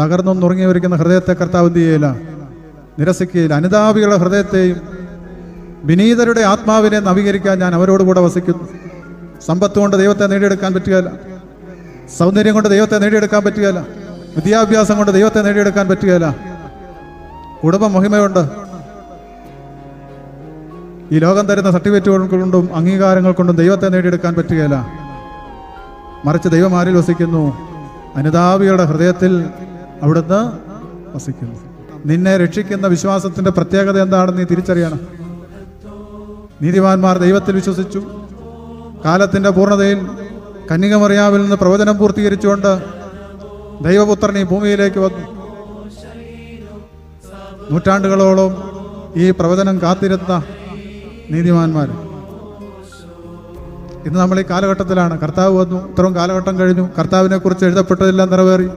തകർന്നും നുറുങ്ങിവരിക്കുന്ന ഹൃദയത്തെ കർത്താവ് എന്ത് ചെയ്യില്ല നിരസിക്കുകയില്ല. അനുതാപികളുടെ ഹൃദയത്തെയും വിനീതരുടെ ആത്മാവിനെ നവീകരിക്കാൻ ഞാൻ അവരോട് കൂടെ വസിക്കുന്നു. സമ്പത്ത് കൊണ്ട് ദൈവത്തെ നേടിയെടുക്കാൻ പറ്റുകയില്ല. സൗന്ദര്യം കൊണ്ട് ദൈവത്തെ നേടിയെടുക്കാൻ പറ്റുകയില്ല. വിദ്യാഭ്യാസം കൊണ്ട് ദൈവത്തെ നേടിയെടുക്കാൻ പറ്റുകയില്ല. കുടുംബ മഹിമയുണ്ട്. ഈ ലോകം തരുന്ന സർട്ടിഫിക്കറ്റുകൾ കൊണ്ടും അംഗീകാരങ്ങൾ കൊണ്ടും ദൈവത്തെ നേടിയെടുക്കാൻ പറ്റുകയില്ല. മറിച്ച് ദൈവം ആരിൽ വസിക്കുന്നു? അനുതാപികളുടെ ഹൃദയത്തിൽ അവിടുന്ന് വസിക്കുന്നു. നിന്നെ രക്ഷിക്കുന്ന വിശ്വാസത്തിന്റെ പ്രത്യേകത എന്താണെന്ന് നീ തിരിച്ചറിയണം. നീതിമാന്മാർ ദൈവത്തിൽ വിശ്വസിച്ചു. കാലത്തിന്റെ പൂർണതയിൽ കന്യകമറിയാവിൽ നിന്ന് പ്രവചനം പൂർത്തീകരിച്ചുകൊണ്ട് ദൈവപുത്രൻ ഈ ഭൂമിയിലേക്ക് വന്നു. നൂറ്റാണ്ടുകളോളം ഈ പ്രവചനം കാത്തിരുന്ന നീതിമാന്മാർ. ഇന്ന് നമ്മൾ ഈ കാലഘട്ടത്തിലാണ്. കർത്താവ് വന്നു. ഇത്രയും കാലഘട്ടം കഴിഞ്ഞു. കർത്താവിനെ കുറിച്ച് എഴുതപ്പെട്ടതെല്ലാം നിറവേറി.